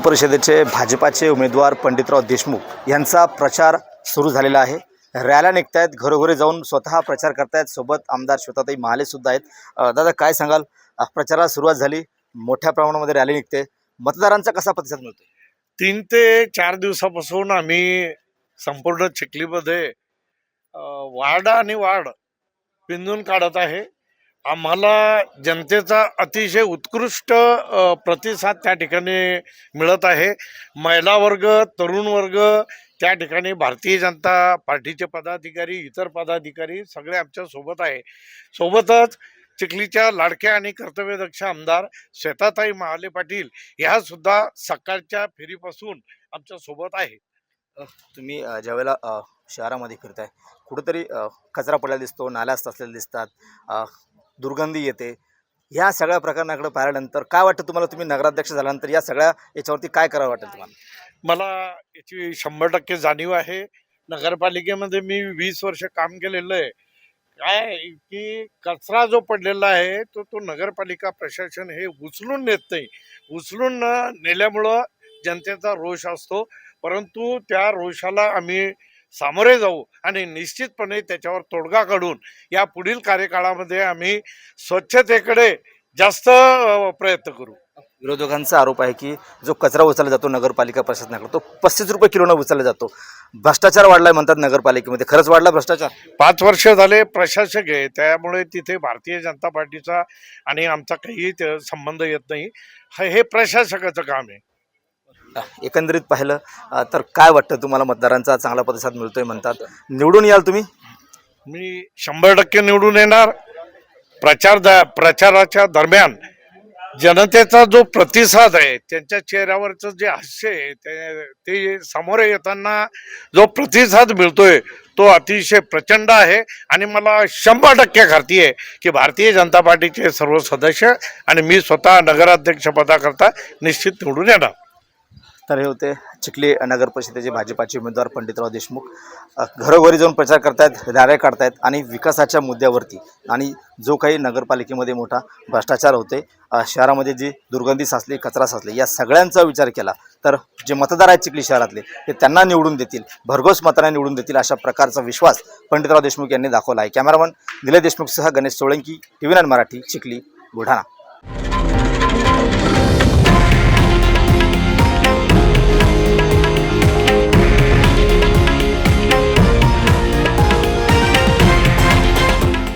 परिषदेचे भाजपाचे उमेदवार पंडितराव देशमुख यांचा प्रचार सुरू झालेला आहे. रॅल्या निघत आहेत घरोघरी जाऊन स्वतः प्रचार करतायत सोबत आमदार श्वेताताई महाले सुद्धा आहेत. दादा काय सांगाल? प्रचाराला सुरुवात झाली मोठ्या प्रमाणामध्ये रॅली निघते. मतदारांचा कसा प्रतिसाद मिळतो तीन ते चार दिवसापासून आम्ही संपूर्ण चिखलीमध्ये वार्ड आणि वार्ड पिंजून काढत आहे. आम्हाला जनतेचा अतिशय उत्कृष्ट प्रतिसाद त्या ठिकाणी मिळत आहे. महिला वर्ग तरुण वर्ग त्या ठिकाणी भारतीय जनता पार्टीचे पदाधिकारी इतर पदाधिकारी सगळे आमच्यासोबत आहे. सोबतच चिखलीच्या लाडक्या आणि कर्तव्यदक्ष आमदार श्वेताताई महाले पाटील ह्या सुद्धा सकाळच्या फेरीपासून आमच्यासोबत आहे. तुम्ही ज्यावेळेला शहरामध्ये फिरताय कुठेतरी कचरा पडलेला दिसतो नाल्या असलेल्या दिसतात दुर्गंधी येते. ह्या सगळ्या प्रकरणाकडे पाहिल्यानंतर काय वाटतं तुम्हाला? तुम्ही नगराध्यक्ष झाल्यानंतर या सगळ्या याच्यावरती काय करावं वाटेल तुम्हाला? मला याची शंभर टक्के जाणीव आहे. नगरपालिकेमध्ये मी वीस वर्ष काम केलेलं आहे. काय की कचरा जो पडलेला आहे तो तो नगरपालिका प्रशासन हे उचलून नेत नाही. उचलून न नेल्यामुळं जनतेचा रोष असतो. परंतु त्या रोषाला आम्ही सामोरे जाऊ आणि निश्चितपणे त्याच्यावर तोडगा काढून या पुढील कार्यकाळामध्ये आम्ही स्वच्छतेकडे जास्त प्रयत्न करू. विरोधकांचा आरोप आहे की जो कचरा उचलला जातो नगरपालिका प्रशासनाकडे तो पस्तीस रुपये किलोनं उचलला जातो. भ्रष्टाचार वाढलाय म्हणतात नगरपालिकेमध्ये. खरंच वाढला भ्रष्टाचार? पाच वर्ष झाले प्रशासक आहे त्यामुळे तिथे भारतीय जनता पार्टीचा आणि आमचा काही संबंध येत नाही. हे प्रशासकाचं काम आहे. एकंदरीत पाहिलं तर काय वाटतं तुम्हाला मतदारांचा चांगला प्रतिसाद मिळतोय म्हणतात. निवडून याल तुम्ही? मी शंभर टक्के निवडून येणार. प्रचार द प्रचाराच्या दरम्यान जनतेचा जो प्रतिसाद आहे त्यांच्या चेहऱ्यावरचं जे हास्य आहे ते ते समोर येताना जो प्रतिसाद मिळतोय तो अतिशय प्रचंड आहे. आणि मला शंभर टक्के खात्री आहे की भारतीय जनता पार्टीचे सर्व सदस्य आणि मी स्वतः नगराध्यक्षपदाकरता निश्चित निवडून येणार. तर हे होते. चिखली नगर परिषदेचे भाजपाचे उमेदवार पंडितराव देशमुख घरोघरी जाऊन प्रचार करतायत रॅल्या काढतायत आणि विकासाच्या मुद्द्यावरती आणि जो काही नगरपालिकेमध्ये मोठा भ्रष्टाचार होते शहरामध्ये जी दुर्गंधी साचली कचरा साचले या सगळ्यांचा विचार केला तर जे मतदार आहेत चिखली शहरातले ते त्यांना निवडून देतील भरघोस मताने निवडून देतील अशा प्रकारचा विश्वास पंडितराव देशमुख यांनी दाखवला आहे. Cameraman Nilay देशमुखसह Ganesh Solanki T V nine Marathi Chikhli Buldhana.